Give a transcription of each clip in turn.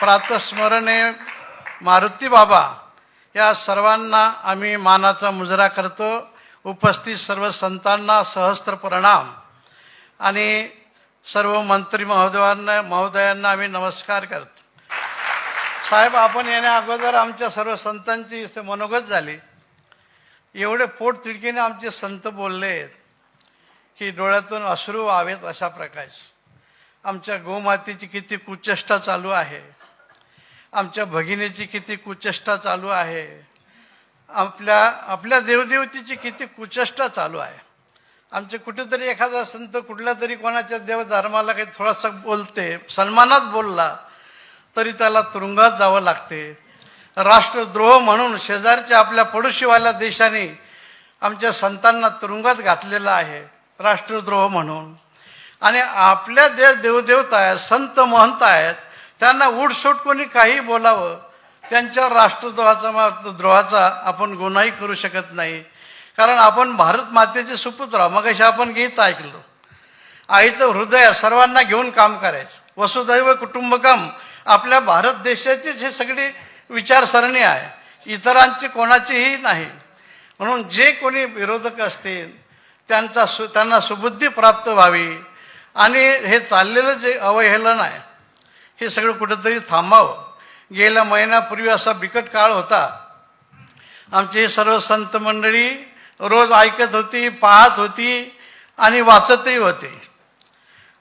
प्रातस्मरणे मारुती बाबा या सर्वांना आम्ही मानाचा मुजरा करतो. उपस्थित सर्व संतांना सहस्त्र प्रणाम. आणि सर्व मंत्री महोदयांना महोदयांना आम्ही नमस्कार करतो. साहेब आपण येण्या अगोदर आमच्या सर्व संतांची मनोगत झाली. एवढे पोट तिडकीने आमचे संत बोलले आहेत की डोळ्यातून अश्रू व्हावेत अशा प्रकाश आमच्या गोमातेची किती कुचेष्टा चालू आहे. आमच्या भगिनीची किती कुचेष्टा चालू आहे. आपल्या आपल्या देवदेवतेची किती कुचेष्टा चालू आहे. आमचे कुठेतरी एखादा संत कुठल्या तरी कोणाच्या देवधर्माला काही थोडासा बोलते सन्मानात बोलला तरी त्याला तुरुंगात जावं लागते. राष्ट्रद्रोह म्हणून शेजारच्या आपल्या पडोशीवाल्या देशाने आमच्या संतांना तुरुंगात घातलेलं आहे राष्ट्रद्रोह म्हणून. आणि आपल्या देव देवदेवता आहेत संत महंत आहेत त्यांना उठसूट कोणी काही बोलावं त्यांच्या राष्ट्रद्रोहाचा द्रोहाचा आपण गुन्हाही करू शकत नाही. कारण आपण भारत मातेचे सुपुत्र मगाशी आपण गीत ऐकलो. आईचं हृदय सर्वांना घेऊन काम करायचं. वसुदैव कुटुंबकम. आपल्या भारत देशाचीच हे सगळी विचारसरणी आहे. इतरांची कोणाचीही नाही. म्हणून जे कोणी विरोधक असतील त्यांचा सु त्यांना सुबुद्धी प्राप्त व्हावी. आणि हे चाललेलंच जे अवहेलन आहे हे सगळं कुठंतरी थांबावं. गेल्या महिन्यापूर्वी असा बिकट काळ होता. आमचे सर्व संत मंडळी रोज ऐकत होती पाहत होती आणि वाचतही होते.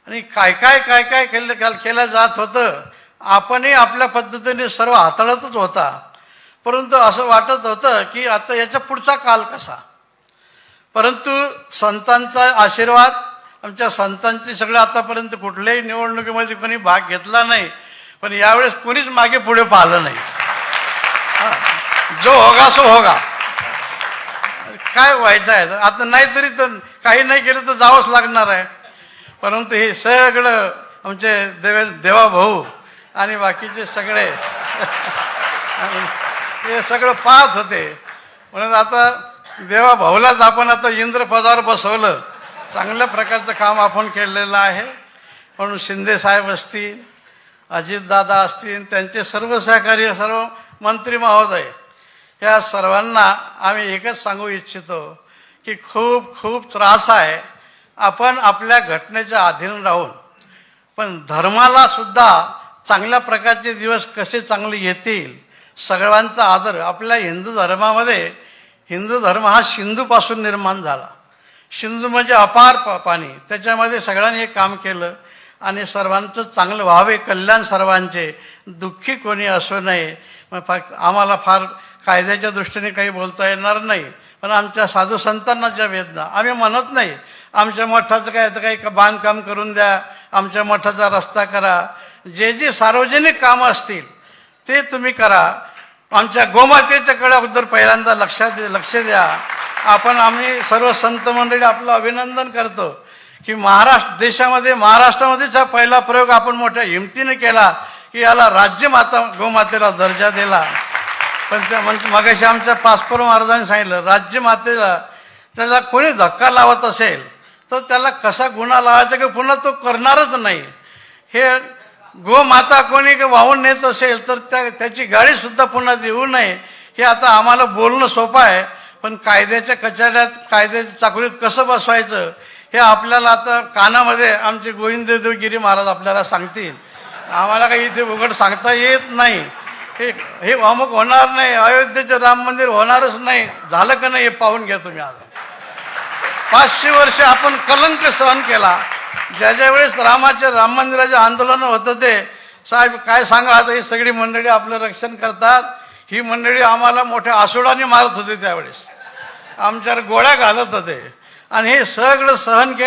आणि काय काय काय काय केलं केलं- केलं जात होतं आपणही आपल्या पद्धतीने सर्व हाताळतच होता. परंतु असं वाटत होतं की आता याच्या पुढचा काल कसा? परंतु संतांचा आशीर्वाद आमच्या संतांची सगळं आतापर्यंत कुठल्याही निवडणुकीमध्ये कोणी भाग घेतला नाही पण यावेळेस कोणीच मागे पुढे पाहिलं नाही. हा. जो होगा सो होगा. काय व्हायचं आहे? आता नाहीतरी तर काही नाही केलं तर जावंच लागणार आहे. परंतु हे सगळं आमचे देवे देवा भाऊ आणि बाकीचे सगळे आणि हे सगळं पाहत होते. म्हणून आता देवा भाऊलाच आपण आता इंद्रपदावर बसवलं. चांगल्या प्रकारचं काम आपण केलेलं आहे. म्हणून शिंदेसाहेब असतील अजितदादा असतील त्यांचे सर्व सहकारी सर्व मंत्री महोदय या सर्वांना आम्ही एकच सांगू इच्छितो की खूप खूप त्रास आहे. आपण आपल्या घटनेच्या अधीन राहून पण धर्माला सुद्धा चांगल्या प्रकारचे दिवस कसे चांगले येतील सगळ्यांचा आदर. आपल्या हिंदू धर्मामध्ये हिंदू धर्म हा सिंधूपासून निर्माण झाला. सिंधू म्हणजे अपार प- पाणी. त्याच्यामध्ये सगळ्यांनी हे काम केलं आणि सर्वांचं चांगलं व्हावे. कल्याण सर्वांचे. दुःखी कोणी असू नये. मग फक्त आम्हाला फार कायद्याच्या दृष्टीने काही बोलता येणार नाही. पण आमच्या साधू संतांना ज्या वेदना आम्ही म्हणत नाही. आमच्या मठाचं काय तर काही बांधकाम करून द्या. आमच्या मठाचा रस्ता करा. जे जे सार्वजनिक कामं असतील ते तुम्ही करा. आमच्या गोमातेच्याकडे अगोदर पहिल्यांदा लक्षात लक्ष द्या. आपण आम्ही सर्व संत मंडळी आपलं अभिनंदन करतो की महाराष्ट्र देशामध्ये महाराष्ट्रामध्येच हा पहिला प्रयोग आपण मोठ्या हिमतीने केला की याला राज्यमाता गोमातेला दर्जा दिला. पण त्या म्हणजे मगाशी आमच्या पासपोर महाराजांनी सांगितलं राज्यमातेला त्याला कोणी धक्का लावत असेल तर त्याला कसा गुन्हा लावायचा की पुन्हा तो करणारच नाही. हे गोमाता कोणी वाहून नेत असेल तर त्या त्याची गाडीसुद्धा पुन्हा देऊ नये हे आता आम्हाला बोलणं सोपं आहे. पण कायद्याच्या कचाऱ्यात कायद्याच्या चाकोरीत कसं बसवायचं हे आपल्याला आता कानामध्ये आमचे गोविंददेवगिरी महाराज आपल्याला सांगतील. आम्हाला काही इथे उघड सांगता येत नाही. हे हे अमुक होणार नाही. अयोध्येचं राम मंदिर होणारच नाही. झालं का नाही हे पाहून घ्या तुम्ही आता पाचशे वर्ष आपण कलंक सहन केला. ज्या ज्या वेळेस रामाचे राम मंदिराचे आंदोलन होतं ते साहेब काय सांगा आता ही सगळी मंडळी आपलं रक्षण करतात. ही मंडळी आम्हाला मोठ्या आसुडाने मारत होते त्यावेळेस. आमच्यावर गोळ्या घालत होते. आणि हे सगळं सहन केलं